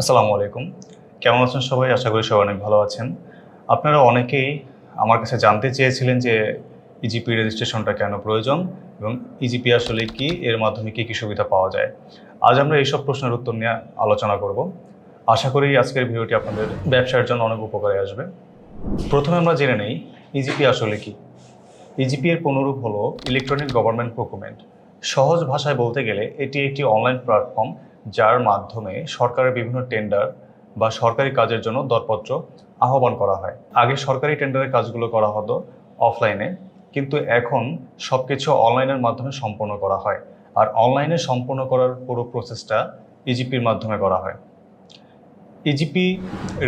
আসসালামু আলাইকুম। কেমন আছেন সবাই? আশা করি সবাই অনেক ভালো আছেন। আপনারা অনেকেই আমার কাছে জানতে চেয়েছিলেন যে ইজিপি রেজিস্ট্রেশনটা কেন প্রয়োজন এবং ইজিপি আসলে কি? এর মাধ্যমে কী কী সুবিধা পাওয়া যায়? আজ আমরা এইসব প্রশ্নের উত্তর নিয়ে আলোচনা করব। আশা করি আজকের ভিডিওটি আপনাদের ব্যবসার জন্য অনেক উপকারে আসবে। প্রথমে আমরা জেনে নেই ইজিপি আসলে কি? ইজিপি এর পুনরূপ হলো ইলেকট্রনিক গভর্নমেন্ট প্রকুমেন্ট সহজ ভাষায় বলতে গেলে এটি একটি অনলাইন প্ল্যাটফর্ম যার মাধ্যমে সরকারের বিভিন্ন টেন্ডার বা সরকারি কাজের জন্য দরপত্র আহ্বান করা হয়। আগে সরকারি টেন্ডারের কাজগুলো করা হতো অফলাইনে কিন্তু এখন সব কিছু অনলাইনের মাধ্যমে সম্পন্ন করা হয়। আর অনলাইনে সম্পন্ন করার পুরো প্রসেসটা ইজিপির মাধ্যমে করা হয়। ইজিপি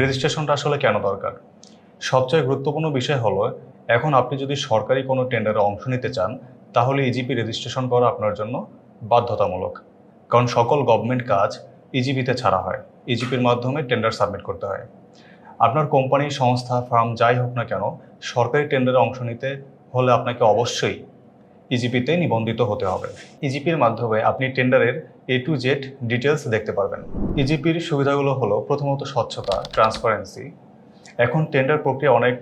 রেজিস্ট্রেশনটা আসলে কেন দরকার? সবচেয়ে গুরুত্বপূর্ণ বিষয় হলো, এখন আপনি যদি সরকারি কোনো টেন্ডারে অংশ নিতে চান, তাহলে ইজিপি রেজিস্ট্রেশন করা আপনার জন্য বাধ্যতামূলক। কারণ সকল গভর্নমেন্ট কাজ ইজিপিতে ছাড়া হয়। ইজিপির মাধ্যমে টেন্ডার সাবমিট করতে হয়। আপনার কোম্পানি সংস্থা ফার্ম যাই হোক না কেন, সরকারি টেন্ডারে অংশ নিতে হলে আপনাকে অবশ্যই ইজিপিতে নিবন্ধিত হতে হবে। ইজিপির মাধ্যমে আপনি টেন্ডারের এ টু জেড ডিটেলস দেখতে পারবেন। ইজিপির সুবিধাগুলো হলো প্রথমত স্বচ্ছতা ট্রান্সপারেন্সি এখন টেন্ডার প্রক্রিয়া অনেক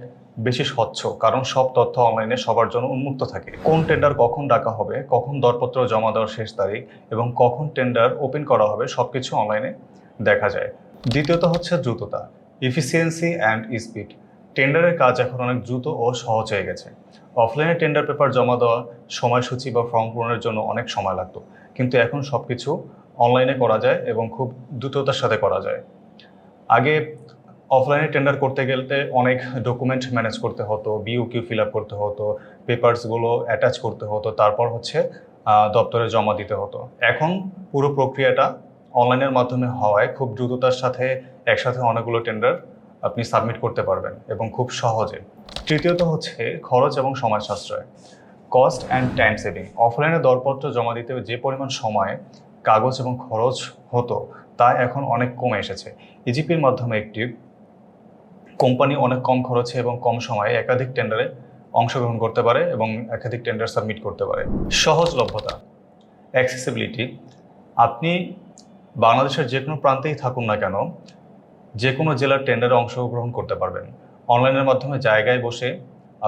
বেশি স্বচ্ছ, কারণ সব তথ্য অনলাইনে সবার জন্য উন্মুক্ত থাকে। কোন টেন্ডার কখন ডাকা হবে, কখন দরপত্র জমা দেওয়ার শেষ তারিখ এবং কখন টেন্ডার ওপেন করা হবে সব কিছু অনলাইনে দেখা যায়। দ্বিতীয়ত হচ্ছে দ্রুততা ইফিসিয়েন্সি অ্যান্ড স্পিড টেন্ডারের কাজ এখন অনেক দ্রুত ও সহজ হয়ে গেছে। অফলাইনে টেন্ডার পেপার জমা দেওয়া, সময়সূচি বা ফর্ম পূরণের জন্য অনেক সময় লাগত। কিন্তু এখন সব কিছু অনলাইনে করা যায় এবং খুব দ্রুততার সাথে করা যায়। আগে অফলাইনে টেন্ডার করতে গেলে অনেক ডকুমেন্ট ম্যানেজ করতে হতো বিউ কিউ ফিল আপ করতে হতো পেপারসগুলো অ্যাটাচ করতে হতো, তারপর হচ্ছে দপ্তরে জমা দিতে হতো। এখন পুরো প্রক্রিয়াটা অনলাইনের মাধ্যমে হওয়ায় খুব দ্রুততার সাথে একসাথে অনেকগুলো টেন্ডার আপনি সাবমিট করতে পারবেন এবং খুব সহজে। তৃতীয়ত হচ্ছে খরচ এবং সময় সাশ্রয় কস্ট অ্যান্ড টাইম সেভিং অফলাইনে দরপত্র জমা দিতে যে পরিমাণ সময়, কাগজ এবং খরচ হতো, তা এখন অনেক কমে এসেছে। ইজিপির মাধ্যমে একটি কোম্পানি অনেক কম খরচে এবং কম সময়ে একাধিক টেন্ডারে অংশগ্রহণ করতে পারে এবং একাধিক টেন্ডার সাবমিট করতে পারে। সহজলভ্যতা, অ্যাক্সেসিবিলিটি, আপনি বাংলাদেশের যে কোনো প্রান্তেই থাকুন না কেন, যে কোনো জেলার টেন্ডারে অংশগ্রহণ করতে পারবেন। অনলাইনের মাধ্যমে জায়গায় বসে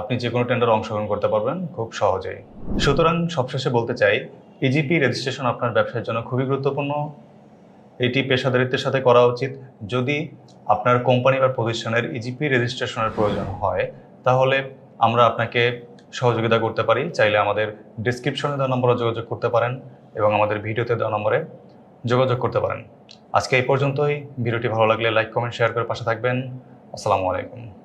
আপনি যে কোনো টেন্ডারে অংশগ্রহণ করতে পারবেন খুব সহজেই। সুতরাং সবশেষে বলতে চাই ইজিপি রেজিস্ট্রেশন আপনার ব্যবসার জন্য খুবই গুরুত্বপূর্ণ। এটি পেশাদারিত্বের সাথে করা উচিত। যদি আপনার কোম্পানি বা প্রতিষ্ঠানের ইজিপি রেজিস্ট্রেশনের প্রয়োজন হয়, তাহলে আমরা আপনাকে সহযোগিতা করতে পারি। চাইলে আমাদের ডিসক্রিপশনে দেওয়া নম্বরে যোগাযোগ করতে পারেন এবং আমাদের ভিডিওতে দেওয়া নম্বরে যোগাযোগ করতে পারেন। আজকে এই পর্যন্তই। ভিডিওটি ভালো লাগলে লাইক কমেন্ট শেয়ার করে পাশে থাকবেন। আসসালামু আলাইকুম।